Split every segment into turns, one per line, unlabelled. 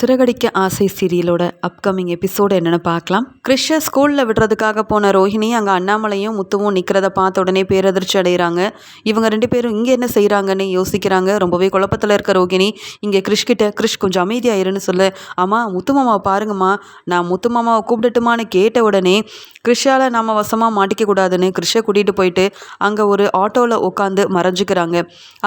சிறகடிக்க ஆசை சீரியலோட upcoming episode என்னென்னு பார்க்கலாம். கிறிஷை ஸ்கூலில் விடுறதுக்காக போன ரோஹிணி அங்கே அண்ணாமலையும் முத்துவும் நிற்கிறத பார்த்த உடனே பேரதிர்ச்சி அடைகிறாங்க. இவங்க ரெண்டு பேரும் இங்கே என்ன செய்கிறாங்கன்னு யோசிக்கிறாங்க. ரொம்பவே குழப்பத்தில் இருக்க ரோஹிணி இங்கே கிறிஷ்கிட்ட கிறிஷ் கொஞ்சம் அமைதியாயிருன்னு சொல்ல. அம்மா முத்துமாமாவை பாருங்கம்மா. நான் முத்து மாமாவை கூப்பிடட்டுமான்னு கேட்ட உடனே கிறிஷால் நம்ம வசமாக மாட்டிக்க கூடாதுன்னு கிறிஷை கூட்டிகிட்டு போயிட்டு அங்கே ஒரு ஆட்டோவில் உட்காந்து மறைஞ்சிக்கிறாங்க.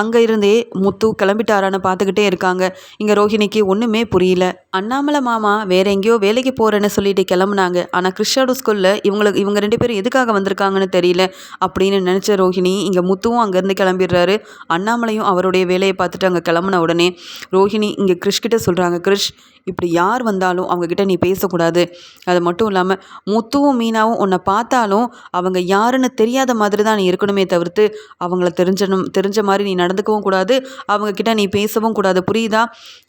அங்கே இருந்தே முத்து கிளம்பிட்டாரான்னு பார்த்துக்கிட்டே இருக்காங்க. இங்கே ரோஹிணிக்கு ஒன்றுமே புரியல. இல்லை அண்ணாமலை மாமா வேற எங்கேயோ வேலைக்கு போகிறேன்னு சொல்லிட்டு கிளம்புனாங்க. ஆனால் கிறிஸ்டாடு ஸ்கூலில் இவங்களுக்கு இவங்க ரெண்டு பேரும் எதுக்காக வந்திருக்காங்கன்னு தெரியல. அப்படின்னு நினச்ச ரோஹிணி இங்கே முத்துவும் அங்கேருந்து கிளம்பிடுறாரு. அண்ணாமலையும் அவருடைய வேலையை பார்த்துட்டு அங்கே கிளம்புன உடனே ரோஹிணி இங்கே கிறிஷ் கிட்ட சொல்கிறாங்க கிறிஷ் இப்படி யார் வந்தாலும் அவங்கக்கிட்ட நீ பேசக்கூடாது. அது மட்டும் இல்லாமல் முத்துவும் மீனாவும் உன்னை பார்த்தாலும் அவங்க யாருன்னு தெரியாத மாதிரி தான் நீ இருக்கணுமே தவிர்த்து அவங்கள தெரிஞ்சணும் தெரிஞ்ச மாதிரி நீ நடந்துக்கவும் கூடாது. அவங்கக்கிட்ட நீ பேசவும் கூடாது. புரியுதா?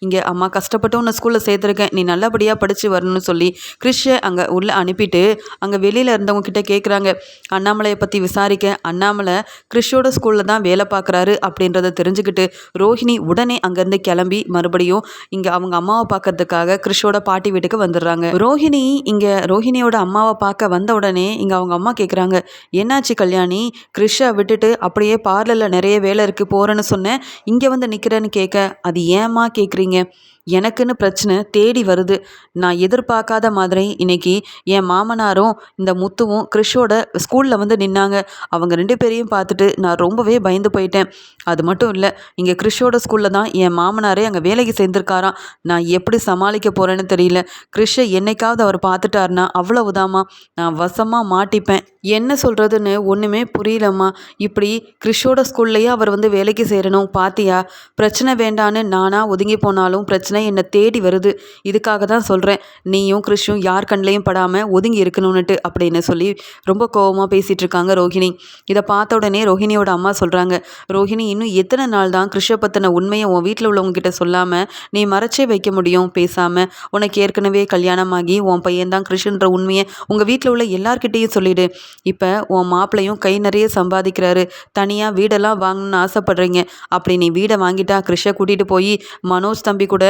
இங்கே அம்மா கஷ்டப்பட்டு உன்னை ஸ்கூலில் சேர்த்துருக்கேன். நீ நல்லபடியாக படித்து வரணும்னு சொல்லி கிறிஷை அங்கே உள்ளே அனுப்பிட்டு அங்கே வெளியில் இருந்தவங்க கிட்டே கேட்குறாங்க அண்ணாமலையை பற்றி விசாரிக்க அண்ணாமலை கிறிஷோட ஸ்கூலில் தான் வேலை பார்க்குறாரு அப்படின்றத தெரிஞ்சுக்கிட்டு ரோஹிணி உடனே அங்கேருந்து கிளம்பி மறுபடியும் இங்கே அவங்க அம்மாவை பார்க்கறதுக்காக கிறிஷோட பாட்டி வீட்டுக்கு வந்துடுறாங்க. ரோஹிணி இங்கே ரோஹிணியோட அம்மாவை பார்க்க வந்த உடனே இங்கே அவங்க அம்மா கேட்குறாங்க என்னாச்சு கல்யாணி? கிறிஷை விட்டுட்டு அப்படியே பார்லரில் நிறைய வேலை இருக்குது போகிறேன்னு சொன்னேன் இங்கே வந்து நிற்கிறேன்னு கேட்க அது ஏமா கேட்குறீங்க எனக்குன்னு பிரச்சனை தேடி வருது. நான் எதிர்பார்க்காத மாதிரி இன்னைக்கு என் மாமனாரும் இந்த முத்துவும் கிறிஷோட ஸ்கூலில் வந்து நின்னாங்க. அவங்க ரெண்டு பேரையும் பார்த்துட்டு நான் ரொம்பவே பயந்து போயிட்டேன். அது மட்டும் இல்லை இங்கே கிறிஷோட ஸ்கூலில் தான் என் மாமனாரே அங்கே வேலைக்கு சேர்ந்துருக்காராம். நான் எப்படி சமாளிக்க போகிறேன்னு தெரியல. கிறிஷை என்னைக்காவது அவர் பார்த்துட்டாருன்னா அவ்வளவுதாம்மா. நான் வசமாக மாட்டிப்பேன். என்ன சொல்கிறதுன்னு ஒன்றுமே புரியலம்மா. இப்படி கிறிஷோட ஸ்கூல்லையே அவர் வந்து வேலைக்கு சேரணும் பாத்தியா? பிரச்சனை வேண்டான்னு நானாக ஒதுங்கி போனாலும் பிரச்சனை பிரச்சனை என்னை தேடி வருது. இதுக்காக தான் சொல்கிறேன் நீயும் கிறிஷும் யார் கண்ணிலையும் படாமல் ஒதுங்கி இருக்கணும்னுட்டு அப்படின்னு சொல்லி ரொம்ப கோபமாக பேசிகிட்டு இருக்காங்க ரோஹிணி. இதை பார்த்த உடனே ரோஹிணியோட அம்மா சொல்கிறாங்க ரோஹிணி இன்னும் எத்தனை நாள் தான் கிறிஷை பற்றின உண்மையை உன் வீட்டில் உள்ளவங்ககிட்ட சொல்லாமல் நீ மறைச்சே வைக்க முடியும் பேசாமல் உனக்கு ஏற்கனவே கல்யாணமாகி உன் பையன் தான் கிறிஷுன்ற உண்மையை உங்கள் வீட்டில் உள்ள எல்லார்கிட்டேயும் சொல்லிடு. இப்போ உன் மாப்பிள்ளையும் கை நிறைய சம்பாதிக்கிறாரு. தனியாக வீடெல்லாம் வாங்கணும்னு ஆசைப்படுறீங்க. அப்படி நீ வீடை வாங்கிட்டா கிறிஷை கூட்டிகிட்டு போய் மனோஜ் தம்பி கூட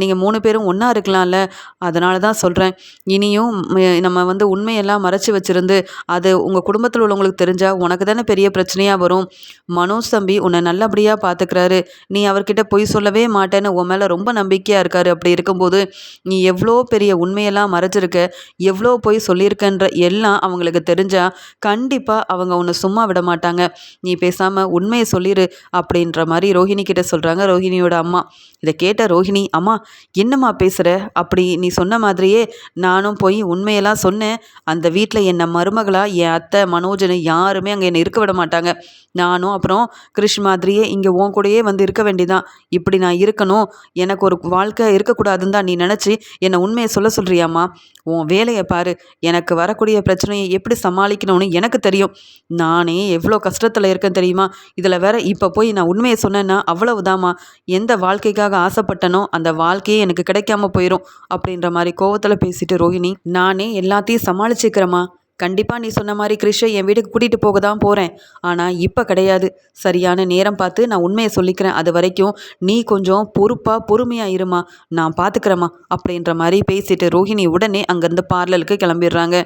நீங்கள் மூணு பேரும் ஒன்றா இருக்கலாம்ல. அதனால தான் சொல்கிறேன் இனியும் நம்ம வந்து உண்மையெல்லாம் மறைச்சி வச்சுருந்து அது உங்கள் குடும்பத்தில் உள்ளவங்களுக்கு தெரிஞ்சால் உனக்கு தானே பெரிய பிரச்சனையாக வரும். மனோஜ் தம்பி உன்னை நல்லபடியாக பார்த்துக்கிறாரு நீ அவர்கிட்ட பொய் சொல்லவே மாட்டேன்னு உன் மேலே ரொம்ப நம்பிக்கையாக இருக்காரு. அப்படி இருக்கும்போது நீ எவ்வளோ பெரிய உண்மையெல்லாம் மறைச்சிருக்க எவ்வளோ பொய் சொல்லியிருக்கன்ற எல்லாம் அவங்களுக்கு தெரிஞ்சால் கண்டிப்பாக அவங்க உன்னை சும்மா விட மாட்டாங்க. நீ பேசாமல் உண்மையை சொல்லிடு அப்படின்ற மாதிரி ரோஹிணி கிட்ட சொல்கிறாங்க ரோஹிணியோட அம்மா. இதை கேட்ட ரோஹிணி அம்மா என்னம்மா பேசுகிற அப்படி நீ சொன்ன மாதிரியே நானும் போய் உண்மையெல்லாம் சொன்னேன். அந்த வீட்டில் என்னை மருமகளாக என் அத்தை மனோஜனை யாருமே அங்கே என்னை இருக்க விட மாட்டாங்க. நானும் அப்புறம் கிருஷ் மாதிரியே இங்கே உன் கூடயே வந்து இருக்க வேண்டிதான். இப்படி நான் இருக்கணும். எனக்கு ஒரு வாழ்க்கை இருக்கக்கூடாதுன்னு தான் நீ நினச்சி என்னை உண்மையை சொல்ல சொல்கிறியாம்மா உன் வேலையை பாரு. எனக்கு வரக்கூடிய பிரச்சனையை எப்படி சமாளிக்கணும்னு எனக்கு தெரியும். நானே எவ்வளோ கஷ்டத்தில் இருக்கேன் தெரியுமா? இதில் வேற இப்போ போய் நான் உண்மையை சொன்னேன்னா அவ்வளவுதாம்மா. எந்த வாழ்க்கைக்காக ஆசைப்பட்டனோ அந்த வாழ்க்கையே எனக்கு கிடைக்காம போயிடும் அப்படின்ற மாதிரி கோவத்தில் பேசிட்டு ரோஹிணி நானே எல்லாத்தையும் சமாளிச்சுக்கிறேம்மா. கண்டிப்பாக நீ சொன்ன மாதிரி கிறிஷை என் வீட்டுக்கு கூட்டிகிட்டு போக தான் போகிறேன் ஆனால் இப்போ கிடையாது. சரியான நேரம் பார்த்து நான் உண்மையை சொல்லிக்கிறேன். அது வரைக்கும் நீ கொஞ்சம் பொறுப்பாக பொறுமையாக இருமா. நான் பார்த்துக்கிறேம்மா அப்படின்ற மாதிரி பேசிட்டு ரோஹிணி உடனே அங்கேருந்து பார்லருக்கு கிளம்பிடுறாங்க.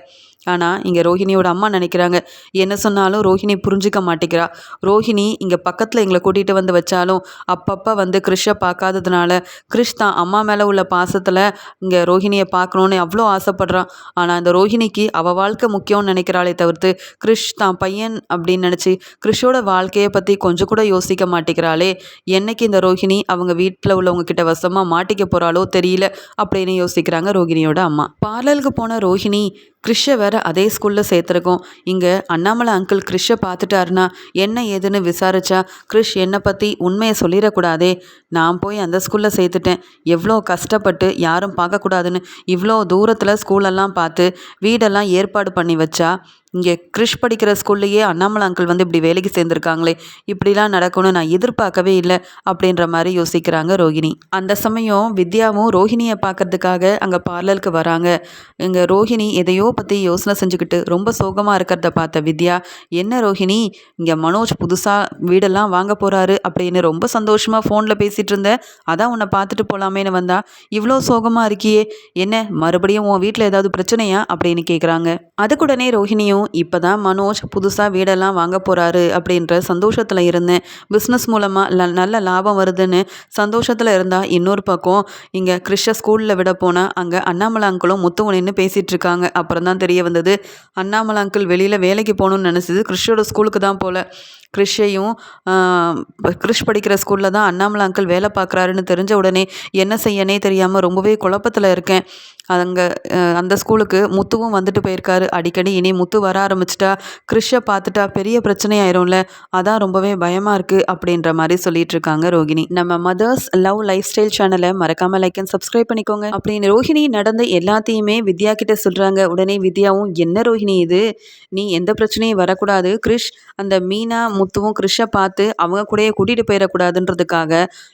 ஆனால் இங்கே ரோஹிணியோட அம்மா நினைக்கிறாங்க என்ன சொன்னாலும் ரோஹிணி புரிஞ்சிக்க மாட்டேங்கிறா. ரோஹிணி இங்கே பக்கத்தில் எங்களை கூட்டிகிட்டு வந்து வச்சாலும் அப்பப்போ வந்து கிறிஷை பார்க்காததுனால கிறிஷ் தான் அம்மா மேலே உள்ள பாசத்தில் இங்கே ரோஹிணியை பார்க்கணுன்னு அவ்வளோ ஆசைப்பட்றான் ஆனால் அந்த ரோஹிணிக்கு அவள் வாழ்க்கை முக்கியம்னு நினைக்கிறாளே தவிர்த்து கிறிஷ் தான் பையன் அப்படின்னு நினச்சி கிறிஷோட வாழ்க்கையை பற்றி கொஞ்சம் கூட யோசிக்க மாட்டேங்கிறாளே. என்னைக்கு இந்த ரோஹிணி அவங்க வீட்டில் உள்ளவங்க கிட்ட வசமாக மாட்டிக்க போகிறாளோ தெரியல அப்படின்னு யோசிக்கிறாங்க ரோஹிணியோட அம்மா. பார்லருக்கு போன ரோஹிணி கிறிஷை வேற அதே ஸ்கூலில் சேர்த்துருக்கோம். இங்கே அண்ணாமலை அங்கிள் கிறிஷை பார்த்துட்டாருனா என்ன ஏதுன்னு விசாரிச்சா கிறிஷ் என்னை பற்றி உண்மையை சொல்லிடக்கூடாதே. நான் போய் அந்த ஸ்கூலில் சேர்த்துட்டேன். எவ்வளோ கஷ்டப்பட்டு யாரும் பார்க்கக்கூடாதுன்னு இவ்வளோ தூரத்தில் ஸ்கூலெல்லாம் பார்த்து வீடெல்லாம் ஏற்பாடு பண்ணி வச்சா இங்கே கிறிஷ் படிக்கிற ஸ்கூல்லையே அண்ணாமலை அங்கிள் வந்து இப்படி வேலைக்கு சேர்ந்துருக்காங்களே இப்படிலாம் நடக்கணும்னு நான் எதிர்பார்க்கவே இல்லை அப்படின்ற மாதிரி யோசிக்கிறாங்க ரோஹிணி அந்த சமயம் வித்யாவும் ரோஹிணியை பார்க்கறதுக்காக அங்கே பார்லருக்கு வராங்க. இங்கே ரோஹிணி எதையோ பற்றி யோசனை செஞ்சுக்கிட்டு ரொம்ப சோகமாக இருக்கிறத பார்த்த வித்யா என்ன ரோஹிணி இங்கே மனோஜ் புதுசாக வீடெல்லாம் வாங்க போகிறாரு அப்படின்னு ரொம்ப சந்தோஷமாக ஃபோனில் பேசிகிட்டு இருந்தேன் அதான் உன்னை பார்த்துட்டு போகலாமேன்னு வந்தா இவ்வளோ சோகமாக இருக்கியே என்ன மறுபடியும் உன் வீட்டில் ஏதாவது பிரச்சனையா? அப்படின்னு கேட்குறாங்க அதுக்குடனே ரோஹிணியும் இப்போ தான் மனோஜ் புதுசாக வீடெல்லாம் வாங்க போகிறாரு அப்படின்ற சந்தோஷத்தில் இருந்தேன். பிஸ்னஸ் மூலமாக நல்ல லாபம் வருதுன்னு சந்தோஷத்தில் இருந்தால் இன்னொரு பக்கம் இங்கே கிறிஷ ஸ்கூலில் விட போனால் அங்கே அண்ணாமலை அங்கிளும் முத்துவனின்னு பேசிகிட்டு இருக்காங்க. அப்புறம் தான் தெரிய வந்தது அண்ணாமலை அங்கிள் வெளியில் வேலைக்கு போகணுன்னு நினச்சது கிறிஷோட ஸ்கூலுக்கு தான் போல். கிறிஷையும் கிறிஷ் படிக்கிற ஸ்கூலில் தான் அண்ணாமலை அங்கிள் வேலை பார்க்குறாருன்னு தெரிஞ்ச உடனே என்ன செய்யனே தெரியாமல் ரொம்பவே குழப்பத்தில் இருக்கேன். அங்கே அந்த ஸ்கூலுக்கு முத்துவும் வந்துட்டு போயிருக்காரு. அடிக்கடி இனி முத்து வர ஆரம்பிச்சிட்டா கிறிஷை பார்த்துட்டா பெரிய பிரச்சனை ஆயிரும்ல அதான் ரொம்பவே பயமாக இருக்குது அப்படின்ற மாதிரி சொல்லிட்டு இருக்காங்க ரோகிணி. நம்ம மதர்ஸ் லவ் லைஃப் ஸ்டைல் சேனலை மறக்காமல் லைக் அண்ட் சப்ஸ்கிரைப் பண்ணிக்கோங்க. அப்படின்னு ரோஹிணி நடந்த எல்லாத்தையுமே வித்யா கிட்ட சொல்கிறாங்க உடனே வித்யாவும் என்ன ரோஹிணி இது? நீ எந்த பிரச்சனையும் வரக்கூடாது. கிறிஷ் அந்த மீனா முத்துவும் கிறிஷை பார்த்து அவங்க கூடயே கூட்டிகிட்டு போயிடக்கூடாதுன்றதுக்காக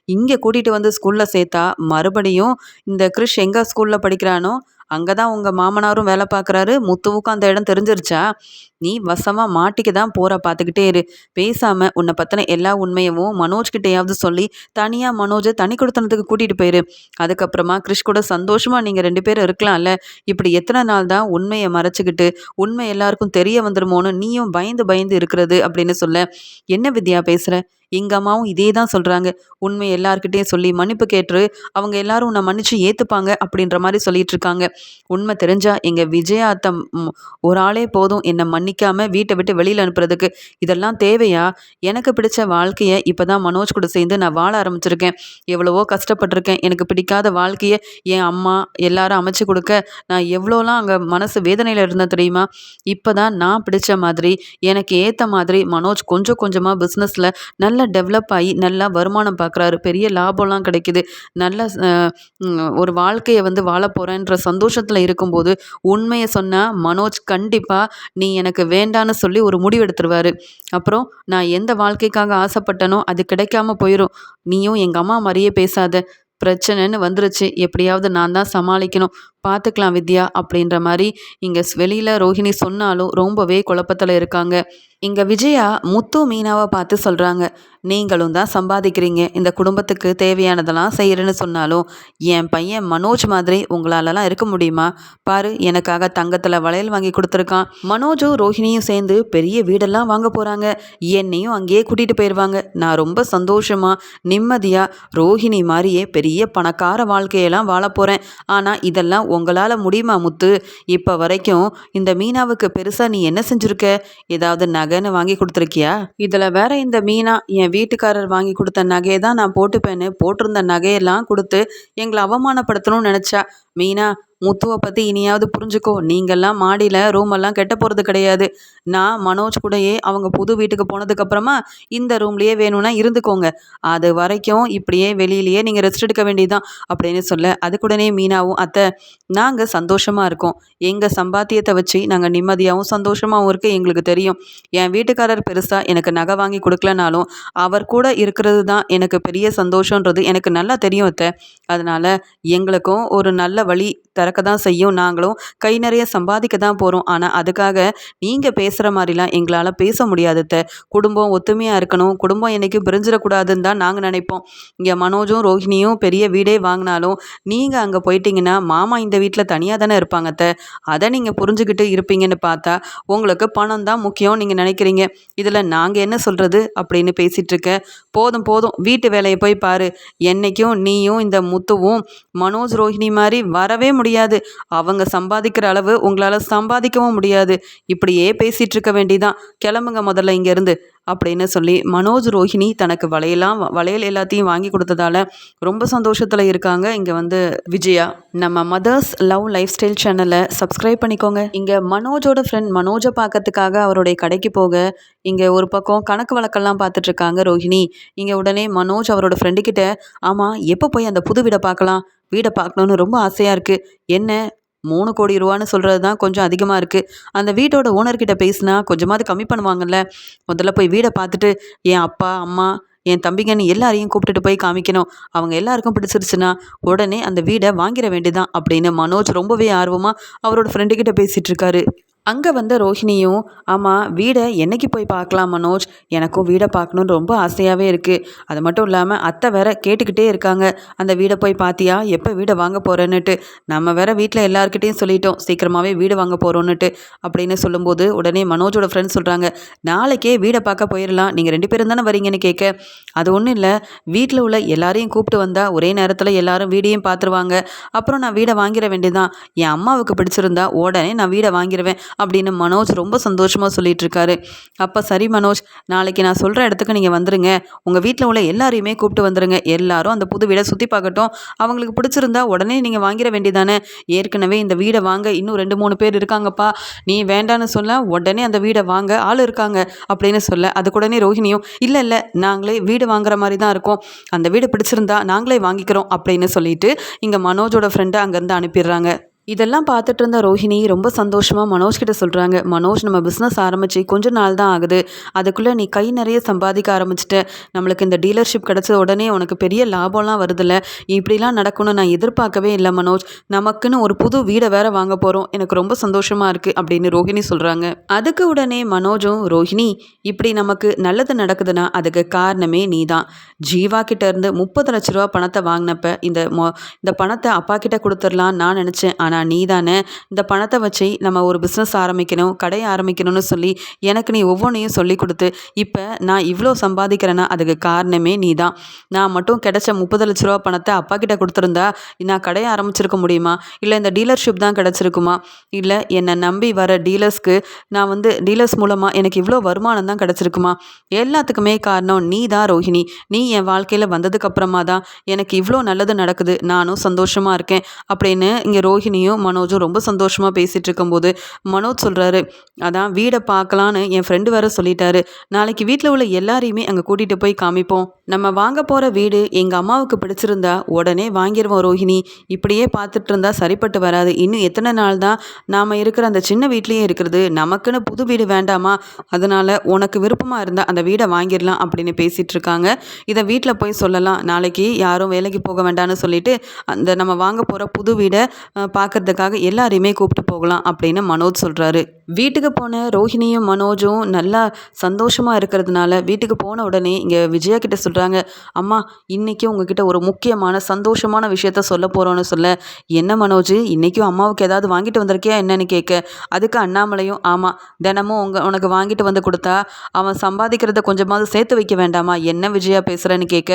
இங்கே கூட்டிகிட்டு வந்து ஸ்கூலில் சேர்த்தா மறுபடியும் இந்த கிறிஷ் எங்கே ஸ்கூலில் படிக்கிறானோ அங்கே தான் உங்கள் மாமனாரும் வேலை பார்க்குறாரு. முத்துவுக்கும் அந்த இடம் தெரிஞ்சிருச்சா? நீ வசமாக மாட்டிக்க தான் போகிற பார்த்துக்கிட்டே இரு. பேசாமல் உன்னை பற்றின எல்லா உண்மையவும் மனோஜ்கிட்டையாவது சொல்லி தனியாக மனோஜை தனி கொடுத்தனத்துக்கு கூட்டிகிட்டு போயிரு. அதுக்கப்புறமா கிறிஷ் கூட சந்தோஷமாக நீங்கள் ரெண்டு பேரும் இருக்கலாம்ல. இப்படி எத்தனை நாள் தான் உண்மையை மறைச்சிக்கிட்டு உண்மை எல்லாருக்கும் தெரிய வந்துருமோன்னு நீயும் பயந்து பயந்து இருக்கிறது அப்படின்னு சொல்ல என்ன வித்யா பேசுகிற எங்கள் அம்மாவும் இதே தான் சொல்கிறாங்க உண்மை எல்லாருக்கிட்டேயும் சொல்லி மன்னிப்பு கேட்டு அவங்க எல்லாரும் உன்னை மன்னிச்சு ஏற்றுப்பாங்க அப்படின்ற மாதிரி சொல்லிட்டு இருக்காங்க. உண்மை தெரிஞ்சா எங்கள் விஜயாத்தம் ஒரு ஆளே போதும். என்னை மன்னிக்காமல் வீட்டை விட்டு வெளியில் அனுப்புறதுக்கு. இதெல்லாம் தேவையா? எனக்கு பிடிச்ச வாழ்க்கையை இப்போ தான் மனோஜ் கூட சேர்ந்து நான் வாழ ஆரம்பிச்சிருக்கேன். எவ்வளவோ கஷ்டப்பட்டிருக்கேன். எனக்கு பிடிக்காத வாழ்க்கையை என் அம்மா எல்லாரும் அமைச்சு கொடுக்க. நான் எவ்வளோலாம் அங்கே மனசு வேதனையில் இருந்தேன் தெரியுமா? இப்போ தான் நான் பிடிச்ச மாதிரி எனக்கு ஏற்ற மாதிரி மனோஜ் கொஞ்சம் கொஞ்சமாக பிஸ்னஸில் நல்ல நல்லா டெவலப் ஆகி நல்லா வருமானம் பார்க்குறாரு. பெரிய லாபம்லாம் கிடைக்குது. நல்ல ஒரு வாழ்க்கையை வந்து வாழ போகிறேன்ற சந்தோஷத்தில் இருக்கும்போது உண்மையை சொன்னால் மனோஜ் கண்டிப்பாக நீ எனக்கு வேண்டான்னு சொல்லி ஒரு முடிவு எடுத்துருவார். அப்புறம் நான் எந்த வாழ்க்கைக்காக ஆசைப்பட்டனோ அது கிடைக்காம போயிடும் நீயும் எங்கள் அம்மா மாதிரியே பேசாத. பிரச்சனைன்னு வந்துருச்சு. எப்படியாவது நான் தான் சமாளிக்கணும். பார்த்துக்கலாம் வித்யா அப்படின்ற மாதிரி இங்கே வெளியில் ரோஹிணி சொன்னாலும் ரொம்பவே குழப்பத்தில் இருக்காங்க. இங்கே விஜயா முத்து மீனாவை பார்த்து சொல்கிறாங்க நீங்களும் தான் சம்பாதிக்கிறீங்க இந்த குடும்பத்துக்கு தேவையானதெல்லாம் செய்கிறேன்னு சொன்னாலும் என் பையன் மனோஜ் மாதிரி உங்களாலலாம் இருக்க முடியுமா? பாரு எனக்காக தங்கத்தில் வளையல் வாங்கி கொடுத்துருக்கான். மனோஜும் ரோஹிணியும் சேர்ந்து பெரிய வீடெல்லாம் வாங்க போகிறாங்க என்னையும் அங்கேயே கூட்டிகிட்டு போயிடுவாங்க நான் ரொம்ப சந்தோஷமாக நிம்மதியாக ரோஹிணி மாதிரியே பெரிய பணக்கார வாழ்க்கையெல்லாம் வாழ போகிறேன் ஆனால் இதெல்லாம் உங்களால் முடியுமா முத்து? இப்போ வரைக்கும் இந்த மீனாவுக்கு பெருசாக நீ என்ன செஞ்சுருக்க? ஏதாவது நகைன்னு வாங்கி கொடுத்துருக்கியா? இதில் வேற இந்த மீனா என் வீட்டுக்காரர் வாங்கி கொடுத்த நகையை தான் நான் போட்டுப்பேன்னு போட்டிருந்த நகையெல்லாம் கொடுத்து எங்களை அவமானப்படுத்தணும்னு நினச்சா. மீனா முத்துவை பற்றி இனியாவது புரிஞ்சுக்கோ. நீங்கள்லாம் மாடியில் ரூமெல்லாம் கெட்ட போகிறது கிடையாது. நான் மனோஜ் கூடயே அவங்க புது வீட்டுக்கு போனதுக்கப்புறமா இந்த ரூம்லேயே வேணும்னா இருந்துக்கோங்க. அது வரைக்கும் இப்படியே வெளியிலேயே நீங்கள் ரெஸ்ட் எடுக்க வேண்டியதுதான் அப்படின்னு சொல்ல அதுக்குடனே மீனாவும் அத்தை நாங்கள் சந்தோஷமாக இருக்கோம். எங்கள் சம்பாத்தியத்தை வச்சு நாங்கள் நிம்மதியாகவும் சந்தோஷமாகவும் இருக்க எங்களுக்கு தெரியும். என் வீட்டுக்காரர் பெருசாக எனக்கு நகை வாங்கி கொடுக்கலனாலும் அவர் கூட இருக்கிறது தான் எனக்கு பெரிய சந்தோஷன்றது எனக்கு நல்லா தெரியும் அத்தை. அதனால் எங்களுக்கும் ஒரு நல்ல வழி தர நடக்க தான் செய்யும். நாங்களும் கை நிறைய சம்பாதிக்க தான் போகிறோம் ஆனால் அதுக்காக நீங்கள் பேசுகிற மாதிரிலாம் எங்களால் பேச முடியாது குடும்பம் ஒத்துமையாக இருக்கணும். குடும்பம் என்றைக்கும் பிரிஞ்சிடக்கூடாதுன்னு தான் நாங்கள் நினைப்போம். இங்கே மனோஜும் ரோஹிணியும் பெரிய வீடே வாங்கினாலும் நீங்கள் அங்கே போயிட்டீங்கன்னா மாமா இந்த வீட்டில் தனியாக தானே இருப்பாங்க அத்தை. அதை நீங்கள் புரிஞ்சுக்கிட்டு இருப்பீங்கன்னு பார்த்தா உங்களுக்கு பணம் தான் முக்கியம் நீங்கள் நினைக்கிறீங்க. இதில் நாங்கள் என்ன சொல்கிறது அப்படின்னு பேசிகிட்டு இருக்க. போதும் போதும். வீட்டு வேலையை போய் பாரு. என்னைக்கும் நீயும் இந்த முத்துவும் மனோஜ் ரோஹிணி மாதிரி வரவே முடியாது. அவங்க சம்பாதிக்கிற அளவு உங்களால் சம்பாதிக்கவும் முடியாது. இப்படியே பேசிகிட்டு இருக்க வேண்டிதான். கிளம்புங்க முதல்ல இங்கேருந்து அப்படின்னு சொல்லி மனோஜ் ரோஹிணி தனக்கு வளையலாம் வளையல் எல்லாத்தையும் வாங்கி கொடுத்ததால ரொம்ப சந்தோஷத்தில் இருக்காங்க. இங்கே வந்து விஜயா. நம்ம மதர்ஸ் லவ் லைஃப் ஸ்டைல் சேனலை சப்ஸ்கிரைப் பண்ணிக்கோங்க. இங்கே மனோஜோட ஃப்ரெண்ட் மனோஜை பார்க்கறதுக்காக அவருடைய கடைக்கு போக இங்கே ஒரு பக்கம் கணக்கு வழக்கெல்லாம் பார்த்துட்ருக்காங்க ரோஹிணி. இங்கே உடனே மனோஜ் அவரோட ஃப்ரெண்டுக்கிட்ட ஆமாம் எப்போ போய் அந்த புது வீடை பார்க்கலாம்? வீடை பார்க்கணுன்னு ரொம்ப ஆசையாக இருக்குது என்ன? மூணு கோடி ரூபான்னு சொல்கிறது தான் கொஞ்சம் அதிகமாக இருக்குது அந்த வீட்டோட ஓனர்கிட்ட பேசினா கொஞ்சமாவது கம்மி பண்ணுவாங்கல்ல. முதல்ல போய் வீடை பார்த்துட்டு என் அப்பா அம்மா என் தம்பிங்கன்னு எல்லாரையும் கூப்பிட்டுட்டு போய் காமிக்கணும். அவங்க எல்லாருக்கும் பிடிச்சிருச்சுன்னா உடனே அந்த வீடை வாங்கிட வேண்டியதான் அப்படின்னு மனோஜ் ரொம்பவே ஆர்வமாக அவரோட ஃப்ரெண்டுக்கிட்ட பேசிகிட்டு இருக்காரு. அங்கே வந்த ரோஹிணியும் ஆமாம் வீடை என்னைக்கு போய் பார்க்கலாம் மனோஜ்? எனக்கும் வீடை பார்க்கணுன்னு ரொம்ப ஆசையாகவே இருக்குது அது மட்டும் இல்லாமல் அத்தை வேற கேட்டுக்கிட்டே இருக்காங்க. அந்த வீடை போய் பார்த்தியா எப்போ வீடை வாங்க போகிறேன்னுட்டு நம்ம வேற வீட்டில் எல்லாருக்கிட்டேயும் சொல்லிட்டோம். சீக்கிரமாகவே வீடு வாங்க போகிறோன்னுட்டு அப்படின்னு சொல்லும்போது உடனே மனோஜோட ஃப்ரெண்ட்ஸ் சொல்கிறாங்க நாளைக்கே வீடை பார்க்க போயிடலாம் நீங்கள் ரெண்டு பேரும் தானே வரீங்கன்னு கேட்க அது ஒன்றும் இல்லை. வீட்டில் உள்ள எல்லாரையும் கூப்பிட்டு வந்தால் ஒரே நேரத்தில் எல்லாரும் வீடையும் பார்த்துருவாங்க அப்புறம் நான் வீடை வாங்கிட வேண்டியதான் என் அம்மாவுக்கு பிடிச்சிருந்தா உடனே நான் வீடை வாங்கிடுவேன் அப்படின்னு மனோஜ் ரொம்ப சந்தோஷமாக சொல்லிட்டு இருக்காரு அப்போ சரி மனோஜ் நாளைக்கு நான் சொல்கிற இடத்துக்கு நீங்கள் வந்துருங்க. உங்கள் வீட்டில் உள்ள எல்லாரையுமே கூப்பிட்டு வந்துருங்க. எல்லாரும் அந்த புது வீடை சுற்றி பார்க்கட்டும். அவங்களுக்கு பிடிச்சிருந்தா உடனே நீங்கள் வாங்கிட வேண்டியதானே? ஏற்கனவே இந்த வீடை வாங்க இன்னும் ரெண்டு மூணு பேர் இருக்காங்கப்பா. நீ வேண்டான்னு சொல்ல உடனே அந்த வீடை வாங்க ஆள் இருக்காங்க அப்படின்னு சொல்ல அது கூடனே ரோஹிணியும் இல்லை இல்லை நாங்களே வீடு வாங்குற மாதிரி தான் இருக்கோம். அந்த வீடு பிடிச்சிருந்தா நாங்களே வாங்கிக்கிறோம் அப்படின்னு சொல்லிட்டு இங்கே மனோஜோட ஃப்ரெண்டை அங்கேருந்து அனுப்பிடுறாங்க. இதெல்லாம் பார்த்துட்டு இருந்த ரோஹிணி ரொம்ப சந்தோஷமாக மனோஜ் கிட்ட சொல்கிறாங்க மனோஜ் நம்ம பிஸ்னஸ் ஆரம்பித்து கொஞ்ச நாள் தான் ஆகுது. அதுக்குள்ளே நீ கை நிறைய சம்பாதிக்க ஆரம்பிச்சிட்ட. நம்மளுக்கு இந்த டீலர்ஷிப் கிடச்ச உடனே உனக்கு பெரிய லாபம்லாம் வருதில்ல. இப்படிலாம் நடக்கணும்னு நான் எதிர்பார்க்கவே இல்லை மனோஜ். நமக்குன்னு ஒரு புது வீடை வேற வாங்க போகிறோம் எனக்கு ரொம்ப சந்தோஷமாக இருக்குது அப்படின்னு ரோஹிணி சொல்கிறாங்க அதுக்கு உடனே மனோஜும் ரோஹிணி இப்படி நமக்கு நல்லது நடக்குதுன்னா அதுக்கு காரணமே நீ தான். ஜீவா கிட்ட இருந்து முப்பது லட்ச ரூபா பணத்தை வாங்கினப்ப இந்த மொ இந்த பணத்தை அப்பா கிட்ட கொடுத்துடலாம் நான் நினச்சேன். ஆனால் நீ தானே இந்த பணத்தை வச்சு நம்ம ஒரு பிஸ்னஸ் ஆரம்பிக்கணும் கடை ஆரம்பிக்கணும்னு சொல்லி எனக்கு நீ ஒவ்வொன்றையும் சொல்லி கொடுத்து இப்போ நான் இவ்வளோ சம்பாதிக்கிறேன்னா அதுக்கு காரணமே நீ தான் நான் மட்டும் கிடைச்ச முப்பது லட்ச ரூபா பணத்தை அப்பா கிட்ட கொடுத்துருந்தா நான் கடையை ஆரம்பிச்சிருக்க முடியுமா? இல்லை இந்த டீலர்ஷிப் தான் கிடச்சிருக்குமா? இல்லை என்னை நம்பி வர டீலர்ஸ்க்கு நான் வந்து டீலர்ஸ் மூலமாக எனக்கு இவ்வளோ வருமானம் தான் கிடச்சிருக்குமா? எல்லாத்துக்குமே காரணம் நீ தான் ரோஹிணி. நீ என் வாழ்க்கையில் வந்ததுக்கப்புறமா தான் எனக்கு இவ்வளோ நல்லது நடக்குது நானும் சந்தோஷமாக இருக்கேன் அப்படின்னு இங்கே ரோஹிணி ரோஹிணியும் மனோஜும் ரொம்ப சந்தோஷமாக பேசிகிட்டு இருக்கும்போது மனோஜ் சொல்கிறாரு அதான் வீடை பார்க்கலான்னு என் ஃப்ரெண்டு வேற சொல்லிட்டாரு. நாளைக்கு வீட்டில் உள்ள எல்லாரையுமே அங்கே கூட்டிகிட்டு போய் காமிப்போம். நம்ம வாங்க போகிற வீடு எங்கள் அம்மாவுக்கு பிடிச்சிருந்தா உடனே வாங்கிடுவோம் ரோஹிணி. இப்படியே பார்த்துட்டு இருந்தால் சரிப்பட்டு வராது. இன்னும் எத்தனை நாள் தான் நாம் இருக்கிற அந்த சின்ன வீட்லேயே இருக்கிறது? நமக்குன்னு புது வீடு வேண்டாமா? அதனால் உனக்கு விருப்பமாக இருந்தால் அந்த வீடை வாங்கிடலாம் அப்படின்னு பேசிகிட்டு இருக்காங்க இதை வீட்டில் போய் சொல்லலாம். நாளைக்கு யாரும் வேலைக்கு போக வேண்டாம்னு சொல்லிட்டு அந்த நம்ம வாங்க போகிற புது வீடை பார்க்க பார்க்கறதுக்காக எல்லாரையுமே கூப்பிட்டு போகலாம் அப்படின்னு மனோஜ் சொல்கிறாரு வீட்டுக்கு போன ரோஹிணியும் மனோஜும் நல்லா சந்தோஷமாக இருக்கிறதுனால வீட்டுக்கு போன உடனே இங்கே விஜயா கிட்ட சொல்கிறாங்க அம்மா இன்றைக்கி உங்ககிட்ட ஒரு முக்கியமான சந்தோஷமான விஷயத்த சொல்ல போகிறோன்னு சொல்ல. என்ன மனோஜ் இன்றைக்கும் அம்மாவுக்கு ஏதாவது வாங்கிட்டு வந்திருக்கியா என்னன்னு கேட்க. அதுக்கு அண்ணாமலையும் ஆமாம் தினமும் உங்கள் உனக்கு வாங்கிட்டு வந்து கொடுத்தா அவன் சம்பாதிக்கிறத கொஞ்சமாவது சேர்த்து வைக்க வேண்டாமா? என்ன விஜயா பேசுகிறேன்னு கேட்க.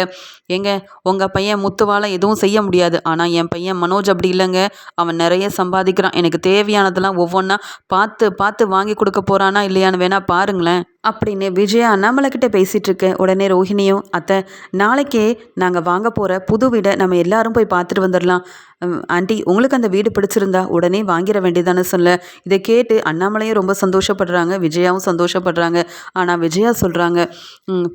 எங்க உங்கள் பையன் முத்துவால் எதுவும் செய்ய முடியாது. ஆனால் என் பையன் மனோஜ் அப்படி இல்லைங்க. அவன் நிறைய சம்பாதிக்கிறான். எனக்கு தேவையானதெல்லாம் ஒவ்வொன்றா பார்த்து பார்த்து வாங்கி கொடுக்க போகிறானா இல்லையான்னு வேணால் பாருங்களேன். அப்படின்னு விஜயா அண்ணாமலை பேசிகிட்டு இருக்கேன் உடனே ரோஹிணியும் அத்தை நாளைக்கே நாங்கள் வாங்க போகிற புது வீடை நம்ம எல்லாரும் போய் பார்த்துட்டு வந்துடலாம் ஆண்டி உங்களுக்கு அந்த வீடு பிடிச்சிருந்தா உடனே வாங்கிட வேண்டியதானே சொல்ல இதை கேட்டு அண்ணாமலையும் ரொம்ப சந்தோஷப்படுறாங்க விஜயாவும் சந்தோஷப்படுறாங்க. ஆனால் விஜயா சொல்கிறாங்க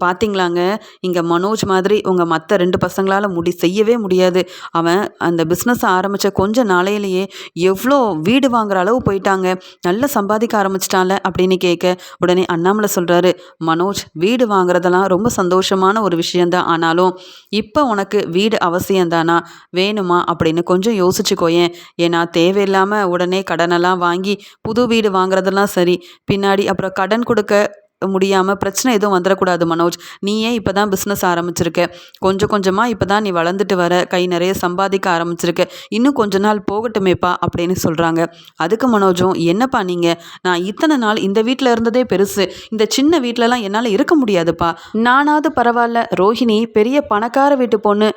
பார்த்தீங்களாங்க இங்கே மனோஜ் மாதிரி உங்கள் மற்ற ரெண்டு பசங்களால் முடி செய்யவே முடியாது. அவன் அந்த பிஸ்னஸ் ஆரம்பித்த கொஞ்ச நாளையிலேயே எவ்வளோ வீடு வாங்குற அளவு போயிட்டாங்க. நல்லா சம்பாதிக்க ஆரம்பிச்சிட்டான்ல அப்படின்னு கேட்க உடனே அண்ணாமலை சொல்கிறாரு மனோஜ் வீடு வாங்குறதெல்லாம் ரொம்ப சந்தோஷமான ஒரு விஷயந்தான் ஆனாலும் இப்போ உனக்கு வீடு அவசியம்தானா? வேணுமா? அப்படின்னு கொஞ்சம் யோசிச்சுக்கோயேன் ஏன்னா தேவையில்லாமல் உடனே கடனெல்லாம் வாங்கி புது வீடு வாங்குறதெல்லாம் சரி. பின்னாடி அப்புறம் கடன் கொடுக்க முடியாமல் பிரச்சனை எதுவும் வந்துடக்கூடாது மனோஜ். நீ ஏன் இப்போ தான் பிஸ்னஸ் ஆரம்பிச்சிருக்க? கொஞ்சம் கொஞ்சமாக இப்போ தான் நீ வளர்ந்துட்டு வர கை நிறைய சம்பாதிக்க ஆரம்பிச்சிருக்க. இன்னும் கொஞ்ச நாள் போகட்டுமேப்பா அப்படின்னு சொல்கிறாங்க அதுக்கு மனோஜும் என்னப்பா நீங்கள் நான் இத்தனை நாள் இந்த வீட்டில் இருந்ததே பெருசு. இந்த சின்ன வீட்டிலலாம் என்னால் இருக்க முடியாதுப்பா. நானாவது பரவாயில்ல. ரோஹிணி பெரிய பணக்கார வீட்டு பொண்ணு.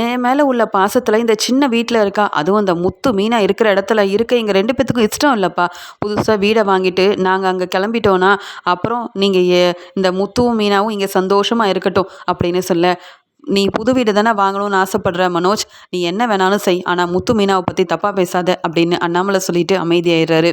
என் மேலே உள்ள பாசத்தில் இந்த சின்ன வீட்டில் இருக்கா? அதுவும் அந்த முத்து மீனாக இருக்கிற இடத்துல இருக்க. எங்கள் ரெண்டு பேத்துக்கும் இஷ்டம் இல்லைப்பா. புதுசாக வீடை வாங்கிட்டு நாங்கள் அங்கே கிளம்பிட்டோன்னா அப்புறம் நீங்கள் இந்த முத்துவும் மீனாவும் இங்கே சந்தோஷமாக இருக்கட்டும் அப்படின்னு சொல்ல நீ புது வீடு தானே வாங்கணும்னு ஆசைப்படுற மனோஜ்? நீ என்ன வேணாலும் செய். ஆனால் முத்து மீனாவை பற்றி தப்பாக பேசாத அப்படின்னு அண்ணாமலை சொல்லிட்டு அமைதியாயிடுறாரு.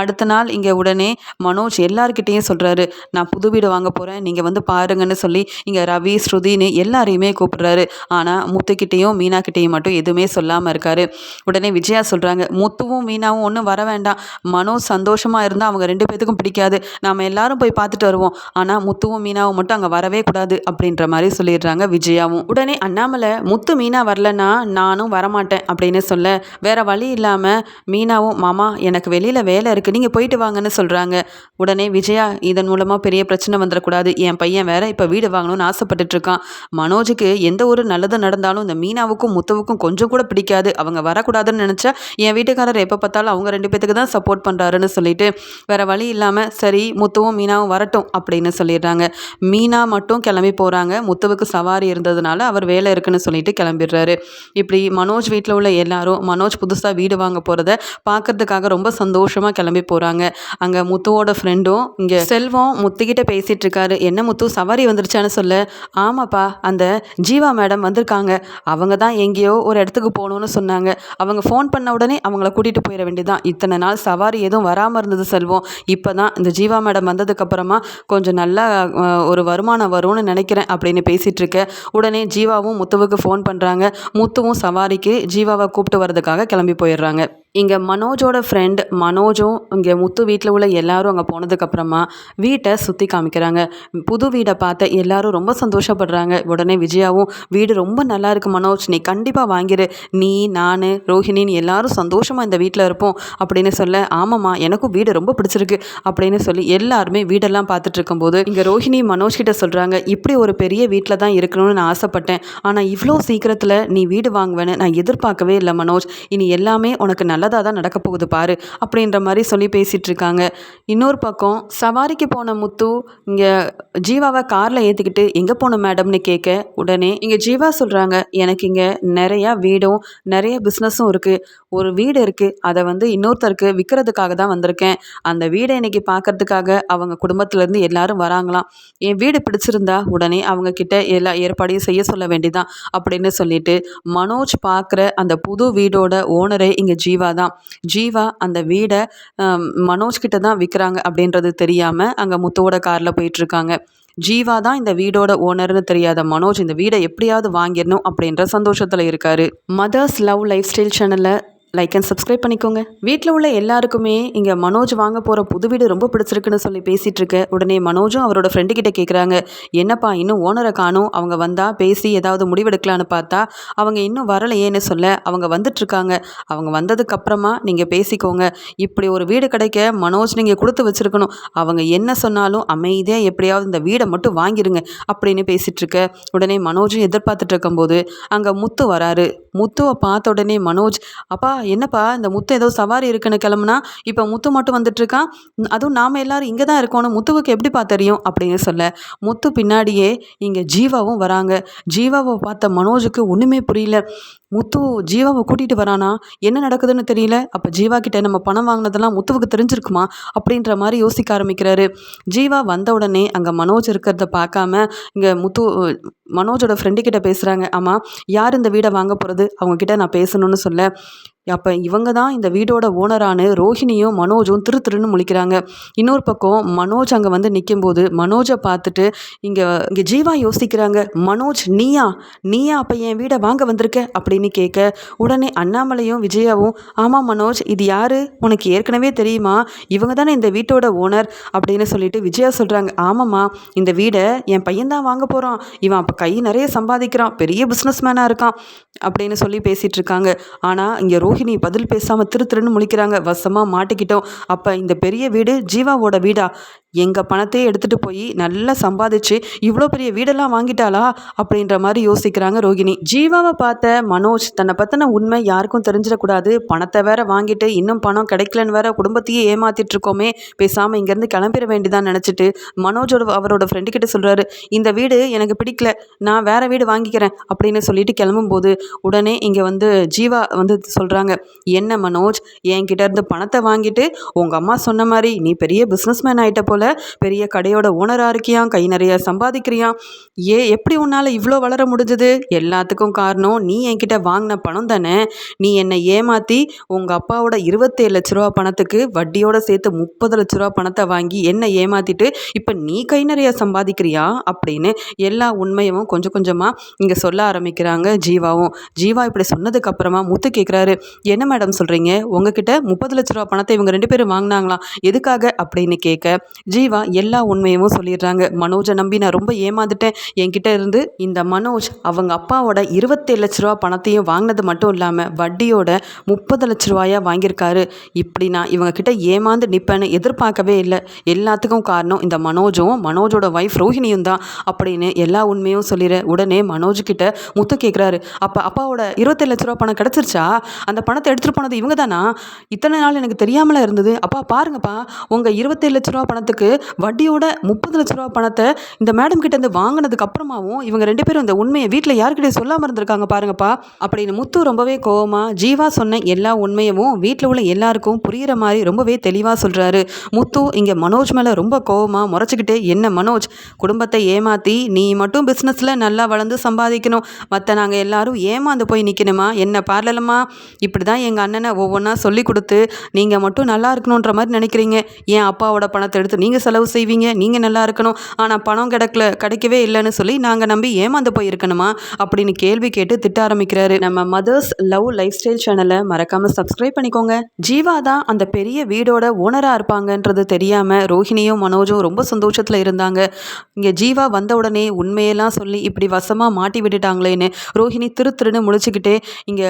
அடுத்த நாள் இங்கே உடனே மனோஜ் எல்லார்கிட்டேயும் சொல்கிறாரு நான் புது வீடு வாங்க போகிறேன் நீங்கள் வந்து பாருங்கன்னு சொல்லி இங்கே ரவி ஸ்ருதின்னு எல்லாரையுமே கூப்பிடுறாரு. ஆனால் முத்துக்கிட்டேயும் மீனாக்கிட்டேயும் மட்டும் எதுவுமே சொல்லாமல் இருக்காரு. உடனே விஜயா சொல்கிறாங்க முத்துவும் மீனாவும் ஒன்றும் வர வேண்டாம். மனோஜ் சந்தோஷமாக இருந்தால் அவங்க ரெண்டு பேத்துக்கும் பிடிக்காது. நாம் எல்லாரும் போய் பார்த்துட்டு வருவோம். ஆனால் முத்துவும் மீனாவும் மட்டும் அங்கே வரவே கூடாது. அப்படின்ற மாதிரி சொல்லிடுறாங்க விஜயா விஜயாவும் உடனே அண்ணாமலை முத்து மீனா வரலன்னா நானும் வரமாட்டேன் அப்படின்னு சொல்ல வேற வழி இல்லாமல் மீனாவும் மாமா எனக்கு வெளியில் வேலை இருக்குது நீங்கள் போயிட்டு வாங்கன்னு சொல்கிறாங்க உடனே விஜயா இதன் மூலமாக பெரிய பிரச்சனை வந்துடக்கூடாது. என் பையன் வேற இப்போ வீடு வாங்கணும்னு ஆசைப்பட்டுட்டு இருக்கான். மனோஜுக்கு எந்த ஒரு நல்லது நடந்தாலும் இந்த மீனாவுக்கும் முத்துவுக்கும் கொஞ்சம் கூட பிடிக்காது. அவங்க வரக்கூடாதுன்னு நினச்சா என் வீட்டுக்காரர் எப்போ பார்த்தாலும் அவங்க ரெண்டு பேத்துக்கு தான் சப்போர்ட் பண்ணுறாருன்னு சொல்லிட்டு வேற வழி இல்லாமல் சரி முத்துவும் மீனாவும் வரட்டும் அப்படின்னு சொல்லிடுறாங்க. மீனா மட்டும் கிளம்பி போகிறாங்க முத்துவுக்கு சவாரி இருந்தது இருந்ததுனால அவர் வேலை இருக்குன்னு சொல்லிட்டு கிளம்பிடுறாரு. இப்படி மனோஜ் வீட்டில் உள்ள எல்லாரும் மனோஜ் புதுசாக வீடு வாங்க போகிறத பார்க்கறதுக்காக ரொம்ப சந்தோஷமாக கிளம்பி போகிறாங்க அங்கே முத்துவோட ஃப்ரெண்டும் இங்கே செல்வம் முத்துக்கிட்ட பேசிகிட்டு இருக்காரு. என்ன முத்து சவாரி வந்துருச்சான்னு சொல்ல. ஆமாப்பா அந்த ஜீவா மேடம் வந்திருக்காங்க. அவங்க தான் எங்கேயோ ஒரு இடத்துக்கு போகணுன்னு சொன்னாங்க. அவங்க ஃபோன் பண்ண உடனே அவங்கள கூட்டிகிட்டு போயிட வேண்டியதான் இத்தனை நாள் சவாரி எதுவும் வராமல் இருந்தது செல்வம். இப்போ தான் இந்த ஜீவா மேடம் வந்ததுக்கப்புறமா கொஞ்சம் நல்லா ஒரு வருமானம் வரும்னு நினைக்கிறேன் அப்படின்னு பேசிகிட்டு இருக்க. உடனே ஜீவாவும் முத்துவுக்கு ஃபோன் பண்ணுறாங்க முத்துவும் சவாரிக்கு ஜீவாவை கூப்பிட்டு வரதுக்காக கிளம்பி போயிடுறாங்க. இங்கே மனோஜோட ஃப்ரெண்ட் மனோஜும் இங்கே முத்து வீட்டில் உள்ள எல்லாரும் அங்கே போனதுக்கப்புறமா வீட்டை சுற்றி காமிக்கிறாங்க. புது வீடை பார்த்த எல்லாரும் ரொம்ப சந்தோஷப்படுறாங்க. உடனே விஜயாவும் வீடு ரொம்ப நல்லா இருக்குது மனோஜ். நீ கண்டிப்பாக வாங்கிடு நீ நான் ரோஹிணின்னு எல்லாரும் சந்தோஷமாக இந்த வீட்டில் இருப்போம். அப்படின்னு சொல்ல ஆமாம்மா எனக்கும் வீடு ரொம்ப பிடிச்சிருக்கு. அப்படின்னு சொல்லி எல்லாருமே வீடெல்லாம் பார்த்துட்டு இருக்கும்போது இங்கே ரோஹிணி மனோஜ் கிட்ட சொல்கிறாங்க இப்படி ஒரு பெரிய வீட்டில் தான் இருக்கணும்னு நான் ஆசைப்பட்டேன். ஆனால் இவ்வளோ சீக்கிரத்தில் நீ வீடு வாங்குவேன்னு நான் எதிர்பார்க்கவே இல்லை மனோஜ். இனி எல்லாமே உனக்கு நல்லா நல்லதாக தான் நடக்க போகுது பாரு அப்படின்ற மாதிரி சொல்லி பேசிகிட்டு இருக்காங்க இன்னொரு பக்கம் சவாரிக்கு போன முத்து இங்கே ஜீவாவை காரில் ஏற்றிக்கிட்டு எங்கே போன மேடம்னு கேட்க உடனே இங்கே ஜீவா சொல்கிறாங்க எனக்கு இங்கே நிறையா வீடும் நிறைய பிஸ்னஸும் இருக்குது ஒரு வீடு இருக்குது அதை வந்து இன்னொருத்தருக்கு விற்கிறதுக்காக தான் வந்திருக்கேன். அந்த வீடை இன்னைக்கு பார்க்கறதுக்காக அவங்க குடும்பத்துலேருந்து எல்லாரும் வராங்களாம். என் வீடு பிடிச்சிருந்தா உடனே அவங்க கிட்ட எல்லா ஏற்பாடையும் செய்ய சொல்ல வேண்டியதான் அப்படின்னு சொல்லிட்டு மனோஜ் பார்க்குற அந்த புது வீடோட ஓனரே இங்கே ஜீவா தான் ஜீவா அந்த வீடை மனோஜ் கிட்ட தான் விற்கிறாங்க அப்படின்றது தெரியாமல் அங்கே முத்துவோட காரில் போயிட்டுருக்காங்க. ஜீவா தான் இந்த வீடோட ஓனர்னு தெரியாத மனோஜ் இந்த வீடை எப்படியாவது வாங்கிடணும் அப்படின்ற சந்தோஷத்தில் இருக்காரு. மதர்ஸ் லவ் லைஃப் ஸ்டைல் சேனலில் லைக் அண்ட் சப்ஸ்கிரைப் பண்ணிக்கோங்க. வீட்டில் உள்ள எல்லாருக்குமே இங்கே மனோஜ் வாங்க போகிற புது வீடு ரொம்ப பிடிச்சிருக்குன்னு சொல்லி பேசிகிட்டு இருக்க உடனே மனோஜும் அவரோட ஃப்ரெண்டு கிட்ட கேட்குறாங்க என்னப்பா இன்னும் ஓனரை காணும். அவங்க வந்தால் பேசி ஏதாவது முடிவெடுக்கலான்னு பார்த்தா அவங்க இன்னும் வரலையேன்னு சொல்ல அவங்க வந்துட்டுருக்காங்க அவங்க வந்ததுக்கப்புறமா நீங்கள் பேசிக்கோங்க. இப்படி ஒரு வீடு கிடைக்க மனோஜ் நீங்கள் கொடுத்து வச்சுருக்கணும். அவங்க என்ன சொன்னாலும் அமைதியாக எப்படியாவது இந்த வீடை மட்டும் வாங்கிருங்க அப்படின்னு பேசிகிட்டு இருக்க. உடனே மனோஜும் எதிர்பார்த்துட்டு இருக்கும்போது அங்கே முத்து வராரு. முத்துவை பார்த்த உடனே மனோஜ் அப்பா என்னப்பா இந்த முத்து ஏதோ சவாரி இருக்குன்னு கிளம்புனா இப்போ முத்து மட்டும் வந்துட்டு இருக்கான் அதுவும் நாம் எல்லாரும் இங்கே தான் இருக்கணும். முத்துவுக்கு எப்படிப்பா தெரியும்? அப்படின்னு சொல்ல. முத்து பின்னாடியே இங்கே ஜீவாவும் வராங்க. ஜீவாவை பார்த்த மனோஜுக்கு ஒன்றுமே புரியல. முத்து ஜீவாவை கூட்டிகிட்டு வரானா? என்ன நடக்குதுன்னு தெரியல. அப்போ ஜீவா கிட்டே நம்ம பணம் வாங்கினதெல்லாம் முத்துவுக்கு தெரிஞ்சிருக்குமா? அப்படின்ற மாதிரி யோசிக்க ஆரம்பிக்கிறாரு. ஜீவா வந்த உடனே அங்கே மனோஜ் இருக்கிறத பார்க்காம இங்கே முத்து மனோஜோட ஃப்ரெண்டு கிட்ட பேசுகிறாங்க ஆமாம் யார் இந்த வீடை வாங்க போகிறது அவங்கக்கிட்ட நான் பேசணும்னு சொல்ல. அப்போ இவங்க தான் இந்த வீடோட ஓனரான ரோஹிணியும் மனோஜும் திரு திருன்னு முழிக்கிறாங்க. இன்னொரு பக்கம் மனோஜ் அங்கே வந்து நிற்கும்போது மனோஜை பார்த்துட்டு இங்கே இங்கே ஜீவா யோசிக்கிறாங்க. மனோஜ் நீயா? நீயா அப்போ என் வீடை வாங்க வந்திருக்க? அப்படின்னு கேட்க உடனே அண்ணாமலையும் விஜயாவும் ஆமாம் மனோஜ் இது யார்? உனக்கு ஏற்கனவே தெரியுமா? இவங்க தானே இந்த வீட்டோட ஓனர் அப்படின்னு சொல்லிட்டு விஜயா சொல்கிறாங்க ஆமாம்மா இந்த வீடை என் பையன் தான் வாங்க போகிறான் இவன் அப்போ கை நிறைய சம்பாதிக்கிறான். பெரிய பிஸ்னஸ் மேனாக இருக்கான். அப்படின்னு சொல்லி பேசிகிட்டு இருக்காங்க. ஆனால் இங்கே ரோஹிணி பதில் பேசாமல் திரு திருன்னு முழிக்கிறாங்க. வசமாக மாட்டிக்கிட்டோம். அப்போ இந்த பெரிய வீடு ஜீவாவோட வீடா? எங்கள் பணத்தையே எடுத்துகிட்டு போய் நல்லா சம்பாதிச்சு இவ்வளோ பெரிய வீடெல்லாம் வாங்கிட்டாளா? அப்படின்ற மாதிரி யோசிக்கிறாங்க ரோகிணி. ஜீவாவை பார்த்த மனோஜ் தன்னை பற்றின உண்மை யாருக்கும் தெரிஞ்சிடக்கூடாது. பணத்தை வேற வாங்கிட்டு இன்னும் பணம் கிடைக்கலன்னு வேற குடும்பத்தையே ஏமாத்திட்டு இருக்கோமே. பேசாமல் இங்கேருந்து கிளம்பிட வேண்டிதான் நினச்சிட்டு மனோஜோட அவரோட ஃப்ரெண்டு கிட்ட சொல்கிறாரு இந்த வீடு எனக்கு பிடிக்கல. நான் வேற வீடு வாங்கிக்கிறேன். அப்படின்னு சொல்லிட்டு கிளம்பும்போது உடனே இங்கே வந்து ஜீவா வந்து சொல்கிறாங்க சொல்கிறாங்க என்ன மனோஜ் என்கிட்ட இருந்து பணத்தை வாங்கிட்டு உங்கள் அம்மா சொன்ன மாதிரி நீ பெரிய பிஸ்னஸ்மேன் ஆகிட்ட போல பெரிய கடையோட ஓனராக இருக்கியா கை நிறைய சம்பாதிக்கிறியா? ஏ எப்படி உன்னால் இவ்வளோ வளர முடிஞ்சது? எல்லாத்துக்கும் காரணம் நீ என்கிட்ட வாங்கின பணம் தானே? நீ என்னை ஏமாற்றி உங்கள் அப்பாவோட இருபத்தேழு லட்ச ரூபா பணத்துக்கு வட்டியோட சேர்த்து முப்பது லட்ச ரூபா பணத்தை வாங்கி என்னை ஏமாற்றிட்டு இப்போ நீ கை நிறைய சம்பாதிக்கிறியா? அப்படின்னு எல்லா உண்மையும் கொஞ்சம் கொஞ்சமாக இங்கே சொல்ல ஆரம்பிக்கிறாங்க ஜீவாவும். ஜீவா இப்படி சொன்னதுக்கப்புறமா முத்து கேட்குறாரு என்ன மேடம் சொல்கிறீங்க உங்ககிட்ட முப்பது லட்ச ரூபா பணத்தை இவங்க ரெண்டு பேரும் வாங்கினாங்களாம் எதுக்காக? அப்படின்னு கேட்க ஜீவா எல்லா உண்மையும் சொல்லிடுறாங்க. மனோஜை நம்பி நான் ரொம்ப ஏமாந்துட்டேன். என்கிட்ட இருந்து இந்த மனோஜ் அவங்க அப்பாவோட இருபத்தேழு லட்ச ரூபா பணத்தையும் வாங்கினது மட்டும் இல்லாமல் வட்டியோட முப்பது லட்ச ரூபாயா வாங்கியிருக்காரு. இப்படி நான் இவங்க கிட்ட ஏமாந்து நிற்பேன்னு எதிர்பார்க்கவே இல்லை. எல்லாத்துக்கும் காரணம் இந்த மனோஜும் மனோஜோட ஒய்ஃப் ரோஹிணியும் தான். அப்படின்னு எல்லா உண்மையும் சொல்லிடுற உடனே மனோஜ் கிட்ட முத்து கேட்குறாரு அப்போ அப்பாவோட இருபத்தேழு லட்ச ரூபா பணம் கிடச்சிருச்சா? அந்த அந்த பணத்தை எடுத்துகிட்டு போனது இவங்க தானா இத்தனை நாள் எனக்கு தெரியாமல இருந்தது. அப்பா பாருங்கப்பா. உங்கள் இருபத்தேழு லட்ச ரூபா பணத்துக்கு வட்டியோட முப்பது லட்ச ரூபா பணத்தை இந்த மேடம் கிட்ட இருந்து வாங்கினதுக்கு அப்புறமாவும் இவங்க ரெண்டு பேரும் இந்த உண்மையை வீட்டில் யாருக்கிட்டே சொல்லாமல் இருந்திருக்காங்க பாருங்கப்பா. அப்படின்னு முத்து ரொம்பவே கோவமாக ஜீவா சொன்ன எல்லா உண்மையவும் வீட்டில் உள்ள எல்லாருக்கும் புரிகிற மாதிரி ரொம்பவே தெளிவாக சொல்கிறாரு முத்து இங்கே மனோஜ் மேலே ரொம்ப கோவமாக முறைச்சிக்கிட்டே என்ன மனோஜ் குடும்பத்தை ஏமாற்றி நீ மட்டும் பிஸ்னஸில் நல்லா வளர்ந்து சம்பாதிக்கணும். மற்ற நாங்கள் எல்லாரும் ஏமாந்து போய் நிற்கணுமா என்ன பார்லலமா இப்படி தான் எங்கள் அண்ணனை ஒவ்வொன்றா சொல்லி கொடுத்து நீங்கள் மட்டும் நல்லா இருக்கணுன்ற மாதிரி நினைக்கிறீங்க. என் அப்பாவோட பணத்தை எடுத்து நீங்கள் செலவு செய்வீங்க? நீங்கள் நல்லா இருக்கணும். ஆனால் பணம் கிடைக்கல கிடைக்கவே இல்லைன்னு சொல்லி நாங்கள் நம்பி ஏமாந்து போயிருக்கணுமா? அப்படின்னு கேள்வி கேட்டு திட்ட ஆரம்பிக்கிறாரு. நம்ம மதர்ஸ் லவ் லைஃப் ஸ்டைல் சேனலை மறக்காமல் சப்ஸ்கிரைப் பண்ணிக்கோங்க. ஜீவா தான் அந்த பெரிய வீடோட ஓனராக இருப்பாங்கன்றது தெரியாமல் ரோஹிணியும் மனோஜும் ரொம்ப சந்தோஷத்தில் இருந்தாங்க. இங்கே ஜீவா வந்த உடனே உண்மையெல்லாம் சொல்லி இப்படி வசமாக மாட்டி விட்டுட்டாங்களேன்னு ரோஹிணி திரு திருன்னு முழிச்சுக்கிட்டே இங்கே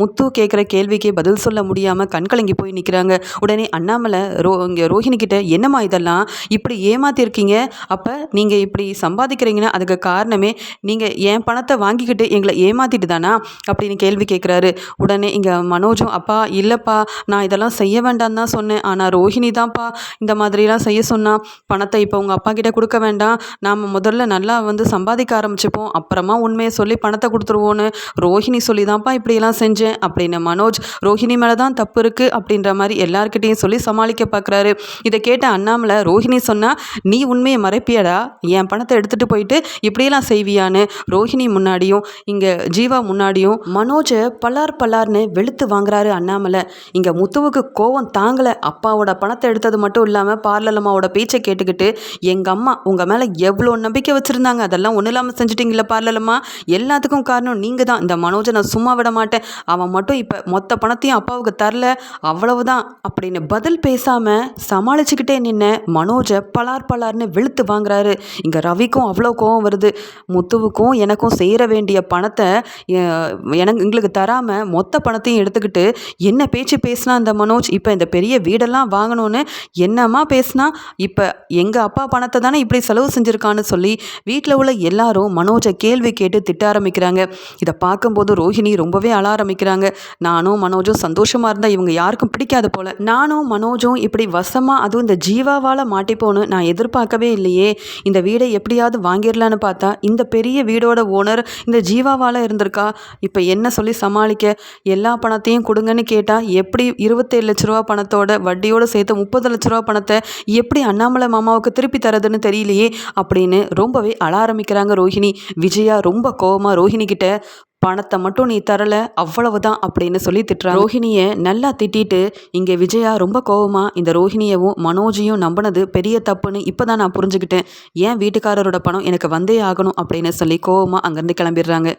முத்து கேட்குற கேள்விக்கு பதில் சொல்ல முடியாமல் கண்கலங்கி போய் நிற்கிறாங்க உடனே அண்ணாமலை ரோ இங்கே ரோஹிணிக்கிட்ட என்னம்மா இதெல்லாம்? இப்படி ஏமாத்திருக்கீங்க? அப்போ நீங்கள் இப்படி சம்பாதிக்கிறீங்கன்னா அதுக்கு காரணமே நீங்கள் என் பணத்தை வாங்கிக்கிட்டு எங்களை ஏமாத்திட்டு தானா? அப்படின்னு கேள்வி கேட்குறாரு. உடனே இங்கே மனோஜும் அப்பா இல்லைப்பா நான் இதெல்லாம் செய்ய வேண்டாம் தான் சொன்னேன். ஆனால் ரோஹிணி தான்ப்பா இந்த மாதிரிலாம் செய்ய சொன்னால் பணத்தை இப்போ உங்கள் அப்பா கிட்டே கொடுக்க வேண்டாம். நாம் முதல்ல நல்லா வந்து சம்பாதிக்க ஆரம்பிச்சுப்போம். அப்புறமா உண்மையை சொல்லி பணத்தை கொடுத்துருவோன்னு ரோஹிணி சொல்லி தான்ப்பா இப்படியெல்லாம் செஞ்சேன். அப்படின்னு மனோஜ் ரோஹிணி மேலே தான் தப்பு இருக்குது அப்படின்ற மாதிரி எல்லாருக்கிட்டையும் சொல்லி சமாளிக்க பார்க்குறாரு இதை கேட்ட அண்ணாமலை ரோஹிணி சொன்னால் நீ உண்மையை மறைப்பியடா? என் பணத்தை எடுத்துகிட்டு போயிட்டு இப்படியெல்லாம் செய்வியான்னு? ரோஹிணி முன்னாடியும் இங்கே ஜீவா முன்னாடியும் மனோஜை பல்லார் பல்லார்னு வெளுத்து வாங்குறாரு அண்ணாமலை. இங்கே முத்துவுக்கு கோவம் தாங்கலை. அப்பாவோட பணத்தை எடுத்தது மட்டும் இல்லாமல் பார்லலம்மாவோட பேச்சை கேட்டுக்கிட்டு எங்கள் அம்மா உங்கள் மேலே எவ்வளோ நம்பிக்கை வச்சுருந்தாங்க? அதெல்லாம் ஒன்றும் இல்லாமல் செஞ்சுட்டிங்களா பார்லலம்மா எல்லாத்துக்கும் காரணம் நீங்கள் தான் இந்த மனோஜை நான் சும்மா விட மாட்டேன். அவன் மட்டும் இப்போ மொத்த பணத்தையும் அப்பாவுக்கு தரல அவ்வளவுதான். அப்படின்னு பதில் பேசாமல் சமாளிச்சுக்கிட்டே நின்ன மனோஜை பலார் பலார்னு வெளுத்து வாங்குறாரு. இங்கே ரவிக்கும் அவ்வளோ கோவம் வருது. முத்துவுக்கும் எனக்கும் சேர வேண்டிய பணத்தை எனக்கு எங்களுக்கு தராமல் மொத்த பணத்தையும் எடுத்துக்கிட்டு என்ன பேச்சு பேசினா அந்த மனோஜ்? இப்போ இந்த பெரிய வீடெல்லாம் வாங்கணும்னு என்னம்மா பேசினா? இப்போ எங்கள் அப்பா பணத்தை தானே இப்படி செலவு செஞ்சுருக்கான்னு சொல்லி வீட்டில் உள்ள எல்லாரும் மனோஜை கேள்வி கேட்டு திட்ட ஆரம்பிக்கிறாங்க. இதை பார்க்கும்போது ரோஹிணி ரொம்பவே அழ ஆரம்பிக்கிறாங்க. நானும் மனோஜும் சந்தோஷமாக இருந்தால் இவங்க யாருக்கும் பிடிக்காது போல். நானும் மனோஜும் இப்படி வசமாக அதுவும் இந்த ஜீவாவால் மாட்டிப்போன்னு நான் எதிர்பார்க்கவே இல்லையே. இந்த வீடை எப்படியாவது வாங்கிடலான்னு பார்த்தா இந்த பெரிய வீடோட ஓனர் இந்த ஜீவாவால் இருந்திருக்கா? இப்போ என்ன சொல்லி சமாளிக்க? எல்லா பணத்தையும் கொடுங்கன்னு கேட்டால் எப்படி இருபத்தேழு லட்ச ரூபா பணத்தோட வட்டியோடு சேர்த்து முப்பது லட்ச ரூபா பணத்தை எப்படி அண்ணாமலை மாமாவுக்கு திருப்பி தரதுன்னு தெரியலையே அப்படின்னு ரொம்பவே அழ ஆரம்பிக்கிறாங்க ரோஹிணி. விஜயா ரொம்ப கோவமாக ரோஹிணி கிட்ட பணத்தை மட்டும் நீ தரல அவ்வளவுதான் அப்படின்னு சொல்லி திட்டுறா ரோஹிணியை நல்லா திட்டிட்டு இங்கே விஜயா ரொம்ப கோவமா இந்த ரோஹிணியவும் மனோஜையும் நம்பினது பெரிய தப்புன்னு இப்போ தான் நான் புரிஞ்சுக்கிட்டேன். ஏன் வீட்டுக்காரரோட பணம் எனக்கு வந்தே ஆகணும் அப்படின்னு சொல்லி கோவமா அங்கேருந்து கிளம்பிடுறாங்க.